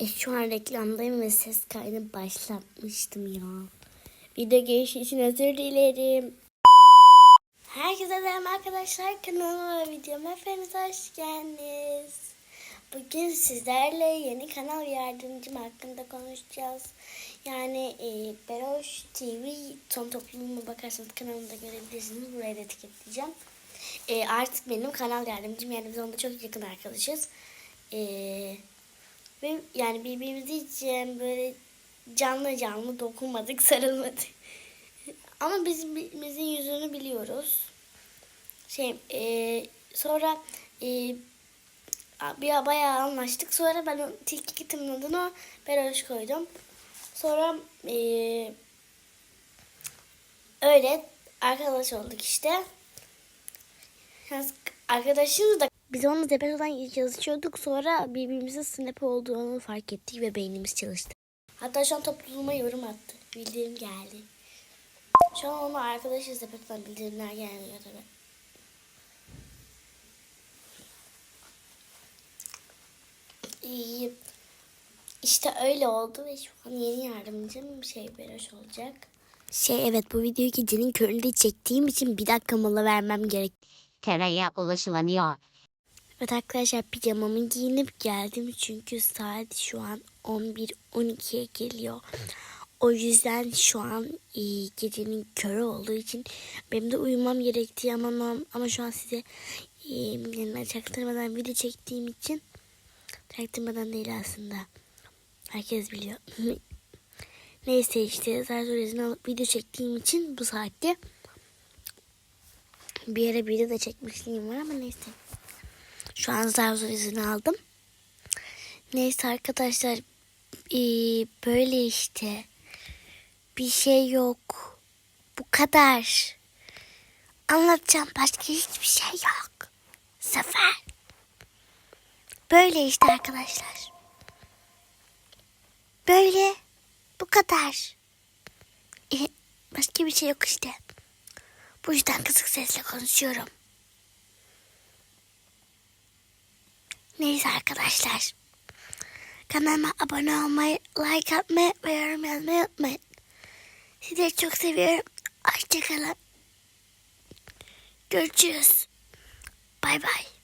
E, şu an reklamdayım ve ses kaydı başlatmıştım ya. Video girişi için özür dilerim. Herkese selam arkadaşlar. Kanalıma ve videoma hepiniz hoş geldiniz. Bugün sizlerle yeni kanal yardımcım hakkında konuşacağız. Yani e, Beroş TV son topluluğuma bakarsanız kanalımda görebilirsiniz. Buraya da etiketleyeceğim. E, artık benim kanal yardımcım. Yani biz onunla çok yakın arkadaşız. Eee ve yani birbirimizi hiç böyle canlı canlı dokunmadık, sarılmadık. Ama biz birbirimizin yüzünü biliyoruz. Şey, e, sonra e, bir bayağı anlaştık. Sonra ben o tilki kitimin adını Beroş koydum. Sonra e, öyle arkadaş olduk işte. Arkadaşımız da biz onunla tepeden yazışıyorduk. Sonra birbirimizin snap olduğunu fark ettik ve beynimiz çalıştı. Hatta şu an topluluğuma yorum attı. Bildirim geldi. Şu an onu arkadaşız tepeden bildirimler gelmiyor tabii. İyi. İşte öyle oldu ve şu an yeni yardımcım şey Beroş olacak. Şey evet bu videoyu gecenin köründe çektiğim için bir dakika mola vermem gerek. Tereye ulaşılamıyor. Evet arkadaşlar pijamamı giyinip geldim çünkü saat şu an 11-12'ye geliyor. O yüzden şu an e, gecenin körü olduğu için benim de uyumam gerektiği ama ama şu an size e, çaktırmadan video çektiğim için çaktırmadan değil aslında. Herkes biliyor. Neyse işte zaten izin alıp video çektiğim için bu saatte bir yere video da çekmişliğim var ama neyse. Şu an zar zor izin aldım. Neyse arkadaşlar ee, böyle işte bir şey yok. Bu kadar. Anlatacağım başka hiçbir şey yok. Sefer. Böyle işte arkadaşlar. Böyle. Bu kadar. Ee, başka bir şey yok işte. Bu yüzden kısık sesle konuşuyorum. Neyse arkadaşlar. Kanalıma abone olmayı, like atmayı ve yorum yazmayı unutmayın. Sizleri çok seviyorum. Hoşçakalın. Görüşürüz. Bay bay.